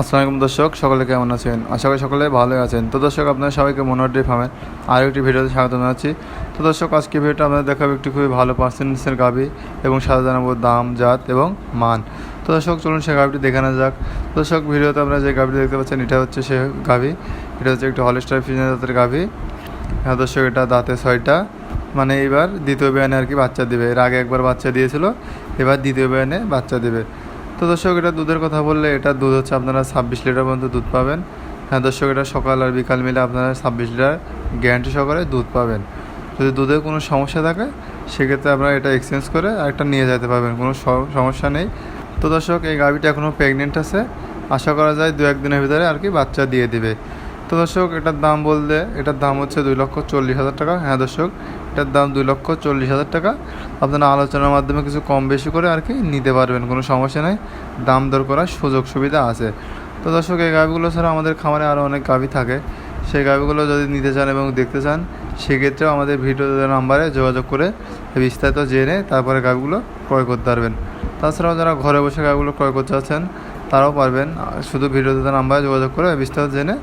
আসসালামু দর্শক, সকলে কেমন আছেন? আশা করি সকলে ভালোই আছেন। তো দর্শক আপনারা সবাইকে মনোহরি ফার্মের আরও একটি ভিডিওতে স্বাগত জানাচ্ছি। তো দর্শক, আজকে ভিডিওটা আপনাদের দেখাবো একটি খুবই ভালো পার্সেন্টেন্সের গাভি এবং সাদা জানাব দাম, জাত এবং মান। তো দর্শক, চলুন সে গাভিটি দেখে নেওয়া যাক। দর্শক, ভিডিওতে আপনারা যে গাভিটি দেখতে পাচ্ছেন, এটা হচ্ছে সে গাভি। এটা হচ্ছে একটি হলস্টার ফিজনের জাতের গাভি। হ্যাঁ দর্শক, এটা দাঁতে ছয়টা। মানে এবার দ্বিতীয় বিয়ানে আর কি বাচ্চা দিবে। এর আগে একবার বাচ্চা দিয়েছিল, এবার দ্বিতীয় বিয়ানে বাচ্চা দেবে। তো দর্শক, এটা দুধের কথা বললে এটা দুধ হচ্ছে আপনারা ছাব্বিশ লিটার পর্যন্ত দুধ পাবেন। হ্যাঁ দর্শক, এটা সকাল আর বিকাল মিলে আপনারা ছাব্বিশ লিটার গ্যারান্টি সহকারে দুধ পাবেন। যদি দুধের কোনো সমস্যা থাকে, সেক্ষেত্রে আপনারা এটা এক্সচেঞ্জ করে আরেকটা নিয়ে যেতে পারবেন, কোনো সমস্যা নেই। তো দর্শক, এই গাভিটা এখনও প্রেগনেন্ট আছে। আশা করা যায় দু একদিনের ভিতরে আর কি বাচ্চা দিয়ে দিবে। তো দর্শক, এটার দাম বলতে, এটার দাম হচ্ছে দুই লক্ষ চল্লিশ হাজার টাকা। হ্যাঁ দর্শক, এটার দাম দুই লক্ষ চল্লিশ হাজার টাকা। আপনারা আলোচনার মাধ্যমে কিছু কম বেশি করে আর কি নিতে পারবেন, কোনো সমস্যা নেই। দাম দর করার সুযোগ সুবিধা আছে। তো দর্শক, এই গাভিগুলো ছাড়া আমাদের খামারে আরও অনেক গাভি থাকে। সেই গাভিগুলো যদি নিতে চান এবং দেখতে চান, সেক্ষেত্রেও আমাদের ভিডিও নাম্বারে যোগাযোগ করে বিস্তারিত জেনে তারপরে গাভিগুলো ক্রয় করতে পারবেন। তাছাড়াও যারা ঘরে বসে গাভিগুলো ক্রয় করতে চাচ্ছেন, তারাও পারবেন। শুধু ভিডিওতে নাম্বারে যোগাযোগ করে বিস্তারিত জেনে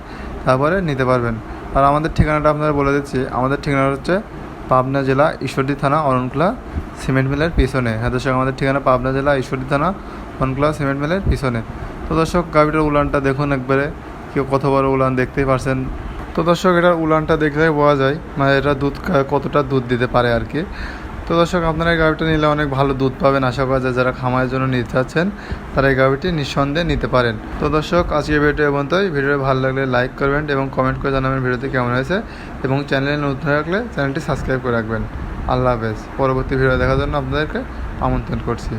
তারপরে নিতে পারবেন। আর আমাদের ঠিকানাটা আপনারা বলে দিচ্ছি। আমাদের ঠিকানা হচ্ছে পাবনা জেলা ঈশ্বরদী থানা অরণখোলা সিমেন্ট মিলের পিছনে। হ্যাঁ দর্শক, আমাদের ঠিকানা পাবনা জেলা ঈশ্বরদী থানা অরণখোলা সিমেন্ট মিলের পিছনে। তো দর্শক গাভিটার উলানটা দেখুন একবারে। কেউ কত বড় উলান দেখতেই পারছেন। তো দর্শক, এটার উলানটা দেখলে বোঝা যায় মানে এটা দুধ কতটা দুধ দিতে পারে আর কি। তো দর্শক, আপনারা এই গাভিটা নিলে অনেক ভালো দুধ পাবেন আশা করা যায়। যারা খামারের জন্য নিতে চাচ্ছেন, তারা এই গাভিটি নিঃসন্দেহে নিতে পারেন। তো দর্শক আজকে ভিডিও এবং তাই ভিডিও ভালো লাগলে লাইক করবেন এবং কমেন্ট করে জানাবেন ভিডিওতে কেমন হয়েছে এবং চ্যানেলে নতুন রাখলে চ্যানেলটি সাবস্ক্রাইব করে রাখবেন। আল্লাহ হাফেজ। পরবর্তী ভিডিও দেখার জন্য আপনাদেরকে আমন্ত্রণ করছি।